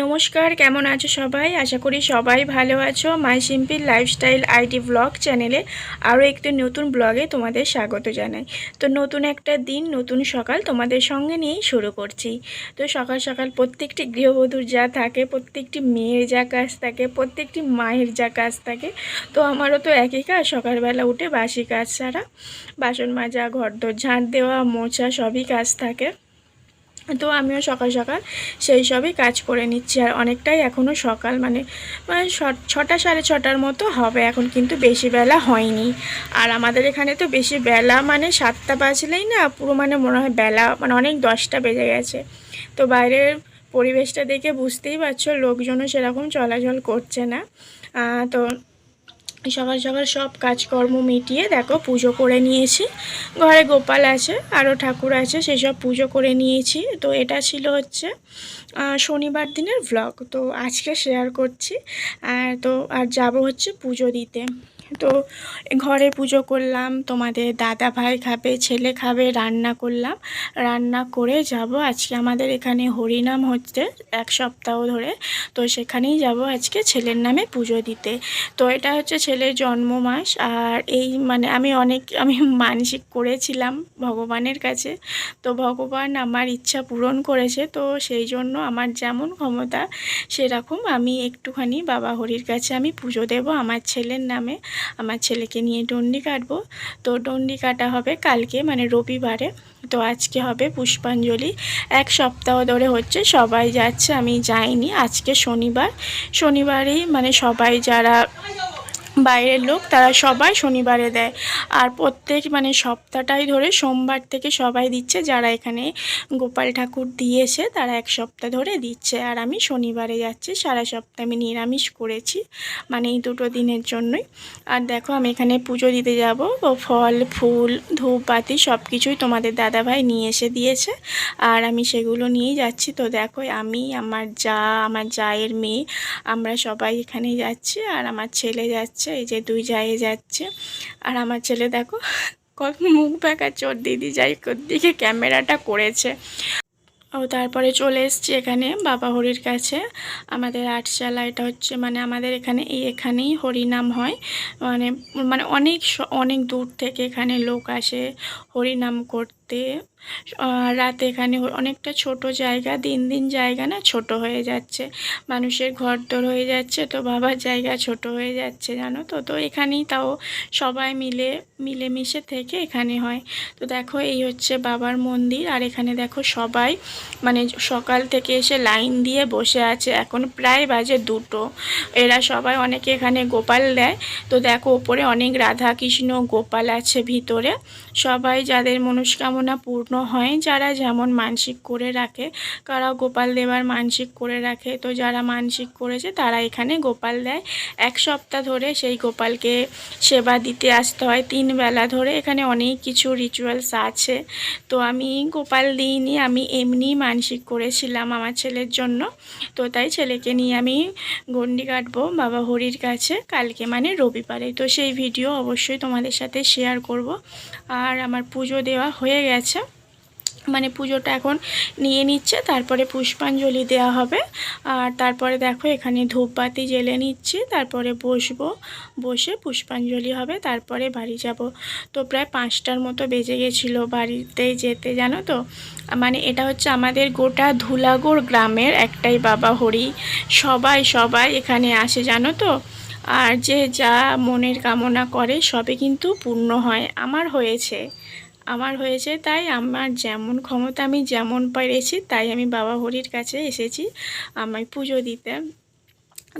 নমস্কার, কেমন আছো সবাই? আশা করি সবাই ভালো আছো। My simple lifestyle ID blog চ্যানেলে আরও একটি নতুন ব্লগে তোমাদের স্বাগত জানাই। তো নতুন একটা দিন, নতুন সকাল তোমাদের সঙ্গে নিয়েই শুরু করছি। তো সকাল সকাল প্রত্যেকটি গৃহবধূর যা থাকে, প্রত্যেকটি মেয়ের যা কাজ থাকে, প্রত্যেকটি মায়ের যা কাজ থাকে, তো আমারও তো একই কাজ। সকালবেলা উঠে বাসি কাজ ছাড়া, বাসন মাজা, ঘরদোর ঝাঁট দেওয়া, মোছা সবই কাজ থাকে। তো আমিও সকাল সকাল সেই সবই কাজ করে নিচ্ছি। আর অনেকটাই এখনও সকাল মানে মানে ছটা সাড়ে ছটার মতো হবে, এখন কিন্তু বেশি বেলা হয়নি। আর আমাদের এখানে তো বেশি বেলা মানে সাতটা বাজলেই না পুরো মানে মনে হয় বেলা মানে অনেক দশটা বেজে গেছে। তো বাইরের পরিবেশটা দেখে বুঝতেই পারছ, লোকজনও সেরকম চলাচল করছে না। তো সকাল সকাল সব কাজকর্ম মিটিয়ে দেখো পুজো করে নিয়েছি। ঘরে গোপাল আছে আরও ঠাকুর আছে, সেসব পুজো করে নিয়েছি। তো এটা ছিল হচ্ছে শনিবার দিনের ভ্লগ তো আজকে শেয়ার করছি, আর তো, আর যাব হচ্ছে পুজো দিতে। তো ঘরে পুজো করলাম, তোমাদের দাদা ভাই খাবে, ছেলে খাবে, রান্না করলাম। রান্না করে যাব, আজকে আমাদের এখানে হরিনাম হচ্ছে এক সপ্তাহ ধরে। তো সেখানেই যাব আজকে ছেলের নামে পুজো দিতে। তো এটা হচ্ছে ছেলের জন্ম মাস আর এই মানে আমি অনেক, আমি মানসিক করেছিলাম ভগবানের কাছে। তো ভগবান আমার ইচ্ছা পূরণ করেছে, তো সেই জন্য আমার যেমন ক্ষমতা সেরকম আমি একটুখানি বাবা হরির কাছে আমি পুজো দেব আমার ছেলের নামে। আমার ছেলেকে নিয়ে ডন্ডি কাটবো। তো ডন্ডি কাটা হবে কালকে মানে রবিবারে। তো আজকে হবে পুষ্পাঞ্জলি। এক সপ্তাহ ধরে হচ্ছে, সবাই যাচ্ছে, আমি যাইনি। আজকে শনিবার। শনিবারেই মানে সবাই যারা বাইরের লোক তারা সবাই শনিবারে দেয়। আর প্রত্যেক মানে সপ্তাহটাই ধরে সোমবার থেকে সবাই দিচ্ছে। যারা এখানে গোপাল ঠাকুর দিয়েছে তারা এক সপ্তাহ ধরে দিচ্ছে। আর আমি শনিবারে যাচ্ছি, সারা সপ্তাহ আমি নিরামিষ করেছি মানে এই দুটো দিনের জন্যই। আর দেখো আমি এখানে পুজো দিতে যাব। ফল, ফুল ধূপ বাতি সব কিছুই তোমাদের দাদাভাই নিয়ে এসে দিয়েছে। আর আমি সেগুলো নিয়েই যাচ্ছি। তো দেখো আমি, আমার যা, আমার জায়ের মেয়ে, আমরা সবাই এখানে যাচ্ছি। আর আমার ছেলে যাচ্ছে এই যে দুই জায়ে যাচ্ছে। আর আমার ছেলে দেখো কত মুখ বেঁকা চোর দিদি যাই দিকে ক্যামেরাটা করেছে। ও তারপরে চলে এসছি এখানে বাবা হরির কাছে। আমাদের আটশালা, এটা হচ্ছে মানে আমাদের এখানে, এই এখানেই হরিনাম হয়। মানে মানে অনেক অনেক দূর থেকে এখানে লোক আসে হরিনাম করতে আহ, রাতে এখানে অনেকটা ছোট জায়গা দিন দিন জায়গা না ছোট হয়ে যাচ্ছে। মানুষের ঘর দর হয়ে যাচ্ছে তো বাবার জায়গা ছোট হয়ে যাচ্ছে জানো তো? তো এখানেই তাও সবাই মিলে মিলেমিশে থেকে এখানে হয়। তো দেখো এই হচ্ছে বাবার মন্দির আর এখানে দেখো সবাই মানে সকাল থেকে এসে লাইন দিয়ে বসে আছে। এখন প্রায় বাজে দুটো। এরা সবাই অনেকে এখানে গোপাল দেয়। তো দেখো ওপরে অনেক রাধা কৃষ্ণ গোপাল আছে ভিতরে। সবাই যাদের মনস্কামনা পূর্ণ হয় যারা যেমন মানসিক করে রাখে। কারা গোপাল দেবার মানসিক করে রাখে, তো যারা মানসিক করেছে তারা এখানে গোপাল দেয়। এক সপ্তাহ ধরে সেই গোপালকে সেবা দিতে আসতে হয়। তিন বেলা ধরে এখানে অনেক কিছু রিচুয়ালস আছে। তো আমি গোপাল দিইনি, আমি এমনি মানসিক করেছিলাম আমার ছেলের জন্য। তো তাই ছেলেকে নিয়ে আমি গন্ডি কাটবো বাবা হরির কাছে কালকে মানে রবিবারে। তো সেই ভিডিও অবশ্যই তোমাদের সাথে শেয়ার করব। আর আমার পুজো দেওয়া হয়ে গেছে। মানে পুজোটা এখন নিয়ে নিচ্ছে, তারপরে পুষ্পাঞ্জলি দেওয়া হবে। আর তারপরে দেখো এখানে ধূপবাতি জ্বেলে নিচ্ছি, তারপরে বসবো, বসে পুষ্পাঞ্জলি হবে, তারপরে বাড়ি যাব। তো প্রায় পাঁচটার মতো বেজে গেছিল বাড়িতে যেতে, জানো তো? মানে এটা হচ্ছে আমাদের গোটা ধুলাগড় গ্রামের একটাই বাবা হরি। সবাই সবাই এখানে আসে, জানো তো? আর যে যা মনের কামনা করে সবে কিন্তু পূর্ণ হয়। আমার হয়েছে। আমার হয়েছে, তাই আমার যেমন ক্ষমতা আমি যেমন পেরেছি, তাই আমি বাবা হরির কাছে এসেছি আমায় পুজো দিতে।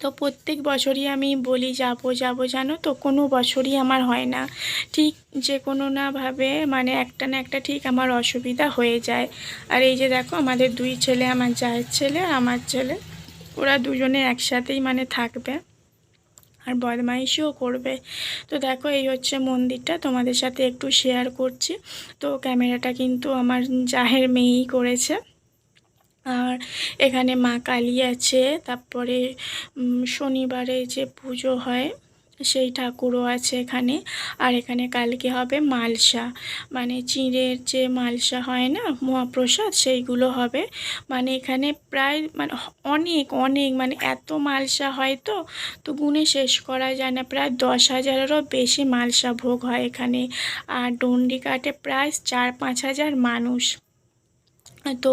তো প্রত্যেক বছরই আমি বলি, যাব যাব, জানো তো, কোনো বছরই আমার হয় না। ঠিক যে কোনো না ভাবে মানে একটা না একটা ঠিক আমার অসুবিধা হয়ে যায়। আর এই যে দেখো, আমাদের দুই ছেলে, আমার জায়ের ছেলে, আমার ছেলে, ওরা দুজনে একসাথেই মানে থাকবে। আর বদমাইশিও করবে। তো দেখো, এই হচ্ছে মন্দিরটা। তোমাদের সাথে একটু শেয়ার করছি। তো ক্যামেরাটা কিন্তু আমার জাহের মেয়েই করেছে। আর এখানে মা কালী আছে। তারপরে শনিবারে যে পুজো হয় সেই ঠাকুরও আছে এখানে। আর এখানে কালকে হবে? মালসা। মানে চিঁড়ের যে মালসা হয় না, মহাপ্রসাদ, সেইগুলো হবে। মানে এখানে প্রায় মানে অনেক অনেক মানে এত মালসা হয় তো তো গুণে শেষ করা যায় না। প্রায় দশ হাজারেরও বেশি মালসা ভোগ হয় এখানে। আর ডন্ডি কাটে প্রায় চার পাঁচ হাজার মানুষ। তো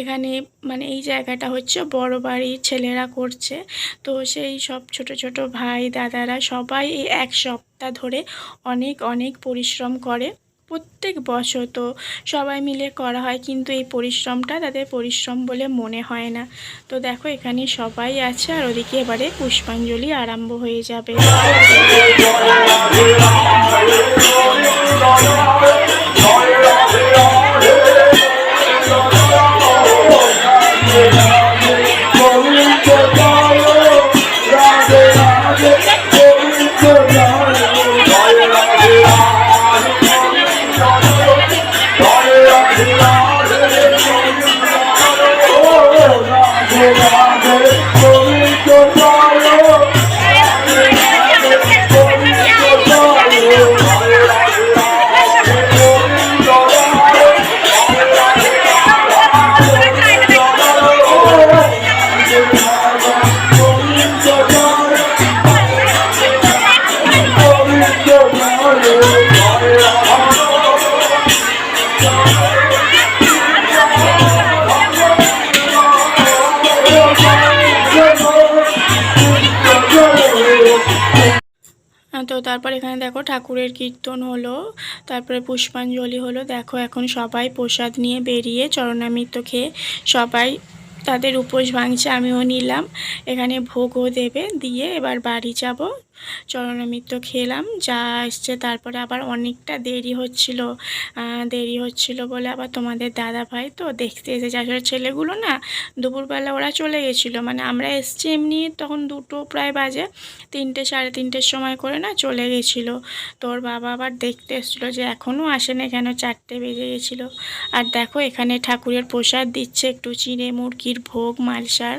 এখানে মানে এই জায়গাটা হচ্ছে বড় বাড়ির ছেলেরা করছে। তো সেই সব ছোট ছোট ভাই দাদারা সবাই এই এক সপ্তাহ ধরে অনেক অনেক পরিশ্রম করে প্রত্যেক বছর। তো সবাই মিলে করা হয় কিন্তু এই পরিশ্রমটা তাদের পরিশ্রম বলে মনে হয় না। তো দেখো এখানে সবাই আছে আর ওদিকে এবারে পুষ্পাঞ্জলি আরম্ভ হয়ে যাবে। তারপর এখানে দেখো ঠাকুরের কীর্তন হলো, তারপরে পুষ্পাঞ্জলি হলো। দেখো এখন সবাই প্রসাদ নিয়ে বেরিয়ে চরণামৃত খেয়ে সবাই তাদের উপোস ভাঙছে, আমিও নিলাম। এখানে ভোগও দেবে, দিয়ে এবার বাড়ি যাব। চরণামৃত খেলাম, যা এসছে। তারপরে আবার অনেকটা দেরি হচ্ছিল দেরি হচ্ছিল বলে আবার তোমাদের দাদা ভাই তো দেখতে এসেছে আসলে ছেলেগুলো না দুপুরবেলা ওরা চলে গেছিল। মানে আমরা এসছি এমনি তখন দুটো প্রায় বাজে, তিনটে, সাড়ে তিনটের সময় করে না চলে গেছিল। তোর বাবা আবার দেখতে এসেছিল যে এখনও আসেনি, কেন চারটে বেজে গেছিল। আর দেখো এখানে ঠাকুরের প্রসাদ দিচ্ছে, একটু চিড়ে, মুরগির ভোগ, মালসার।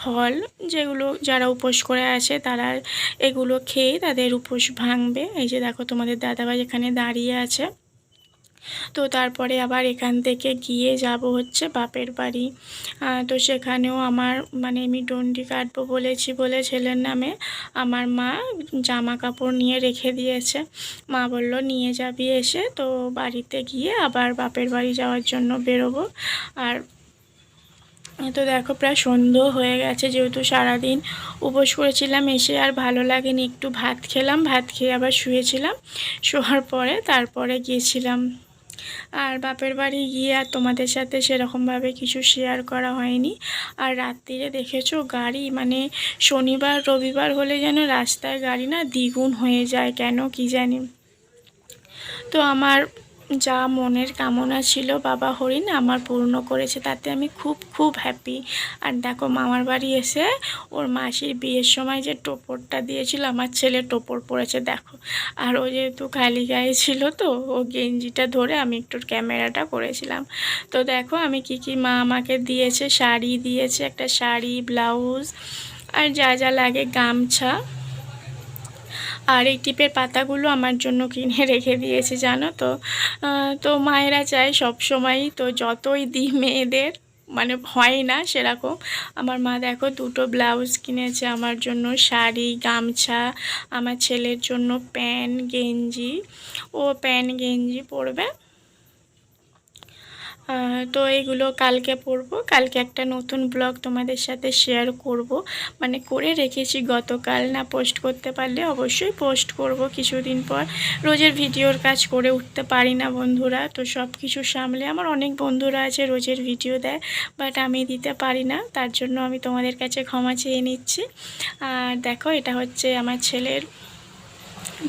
ফল যেগুলো যারা উপোস করে আছে তারা এগুলো খেয়ে তাদের উপোস ভাঙবে। এই যে দেখো তোমাদের দাদাভাই এখানে দাঁড়িয়ে আছে। তো তারপরে আবার এখান থেকে গিয়ে যাব হচ্ছে বাপের বাড়ি। তো সেখানেও আমার মানে আমি ডন্ডি কাটবো বলেছি বলে ছেলের নামে আমার মা জামা কাপড় নিয়ে রেখে দিয়েছে। মা বলল, নিয়ে যাবি এসে। তো বাড়িতে গিয়ে আবার বাপের বাড়ি যাওয়ার জন্য বেরোবো। আর তো দেখো, প্রায় সন্ধ্যে হয়ে গেছে যেহেতু সারাদিন উপোস করেছিলাম, এসে আর ভালো লাগেনি। একটু ভাত খেলাম, ভাত খেয়ে আবার শুয়েছিলাম, শোয়ার পরে তারপরে গিয়েছিলাম। আর বাপের বাড়ি গিয়ে আর তোমাদের সাথে সেরকমভাবে কিছু শেয়ার করা হয়নি। আর রাত্রিরে দেখেছ গাড়ি মানে শনিবার, রবিবার হলে যেন রাস্তায় গাড়ি না দ্বিগুণ হয়ে যায়, কেন কি জানি। তো আমার যা মনের কামনা ছিল বাবা হরিণ আমার পূর্ণ করেছে, তাতে আমি খুব খুব হ্যাপি আর দেখো মামার বাড়ি এসে ওর মাসির বিয়ের সময় যে টোপরটা দিয়েছিল, আমার ছেলে টোপর পরেছে, দেখো। আর ও যেহেতু খালি গায়ে ছিল তো, ও গেঞ্জিটা ধরে আমি একটু ক্যামেরাটা করেছিলাম তো দেখো আমি কি কি মা আমাকে দিয়েছে, শাড়ি দিয়েছে, একটা শাড়ি, ব্লাউজ, আর যা যা লাগে গামছা। আর এই টিপের পাতাগুলো আমার জন্য কিনে রেখে দিয়েছে, জানো তো। তো মায়েরা চায় সব সময় তো যতই দিই মেয়েদের মানে হয় না সেরকম। আমার মা দেখো দুটো ব্লাউজ কিনেছে আমার জন্য, শাড়ি, গামছা, আমার ছেলের জন্য প্যান্ট, গেঞ্জি। ও প্যান্ট, গেঞ্জি পরবে। তো এইগুলো কালকে পরবো কালকে একটা নতুন ব্লগ তোমাদের সাথে শেয়ার করব। মানে করে রেখেছি, গতকাল না পোস্ট করতে পারলে অবশ্যই পোস্ট করব। কিছুদিন পর রোজের ভিডিওর কাজ করে উঠতে পারি না বন্ধুরা। তো সব কিছু সামলে আমার অনেক বন্ধুরা আছে, রোজের ভিডিও দেয় বাট আমি দিতে পারি না। তার জন্য আমি তোমাদের কাছে ক্ষমা চেয়ে নিচ্ছি। আর দেখো, এটা হচ্ছে আমার ছেলের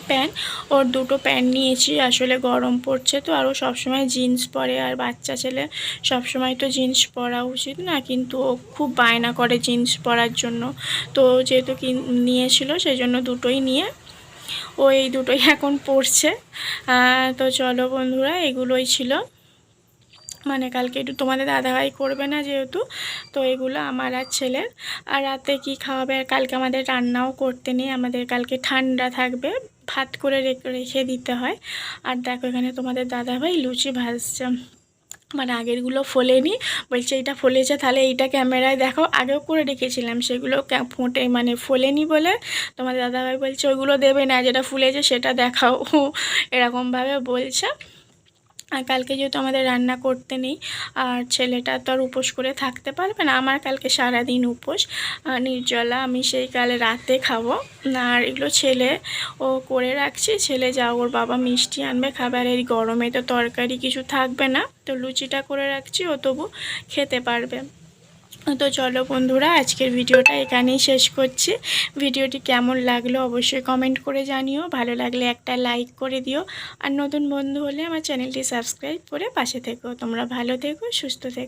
প্যান্ট। ওর দুটো প্যান্ট নিয়েছি, আসলে গরম পড়ছে তো আরও সবসময় জিন্স পরে, আর বাচ্চা ছেলে সবসময় তো জিন্স পরা উচিত না, কিন্তু ও খুব বায়না করে জিন্স পরার জন্য। তো যেহেতু নিয়েছিল সেই জন্য দুটোই নিয়ে ও এই দুটোই এখন পড়ছে তো চলো বন্ধুরা, এগুলোই ছিল। মানে কালকে একটু তোমাদের দাদাভাই করবে না যেহেতু, তো এগুলো আমার আর ছেলের। আর রাতে কি খাওয়াবে? আর কালকে আমাদের রান্নাও করতে নেই, আমাদের কালকে ঠান্ডা থাকবে। ভাত করে রেখে দিতে হয়। আর দেখো এখানে তোমাদের দাদাভাই লুচি ভাজছে। মানে আগেরগুলো ফোলেনি। বলছে এটা ফলেছে, তাহলে এইটা ক্যামেরায় দেখো। আগেও করে রেখেছিলাম, সেগুলো ফোটে মানে ফোলেনি বলে তোমাদের দাদাভাই বলছে, ওইগুলো দেবে না, যেটা ফুলেছে সেটা দেখাও। এরকমভাবে বলছে। আর কালকে যেহেতু আমাদের রান্না করতে নেই, আর ছেলেটা তো আর উপোস করে থাকতে পারবে না, আমার কালকে সারাদিন উপোস। নির্জলা, আমি সেই কালে রাতে খাব। আর এগুলো ছেলে ও করে রাখছি, ছেলে যা ওর বাবা মিষ্টি আনবে খাবার এই গরমে তো তরকারি কিছু থাকবে না। তো লুচিটা করে রাখছি, ও তবু খেতে পারবে। তো চলো বন্ধুরা, আজকের ভিডিওটা এখানেই শেষ করছি। ভিডিওটি কেমন লাগল অবশ্যই কমেন্ট করে জানিও। ভালো লাগলে একটা লাইক করে দিও। আর নতুন বন্ধু হলে আমার চ্যানেলটি সাবস্ক্রাইব করে পাশে থেকো। তোমরা ভালো থেকো, সুস্থ থেকো।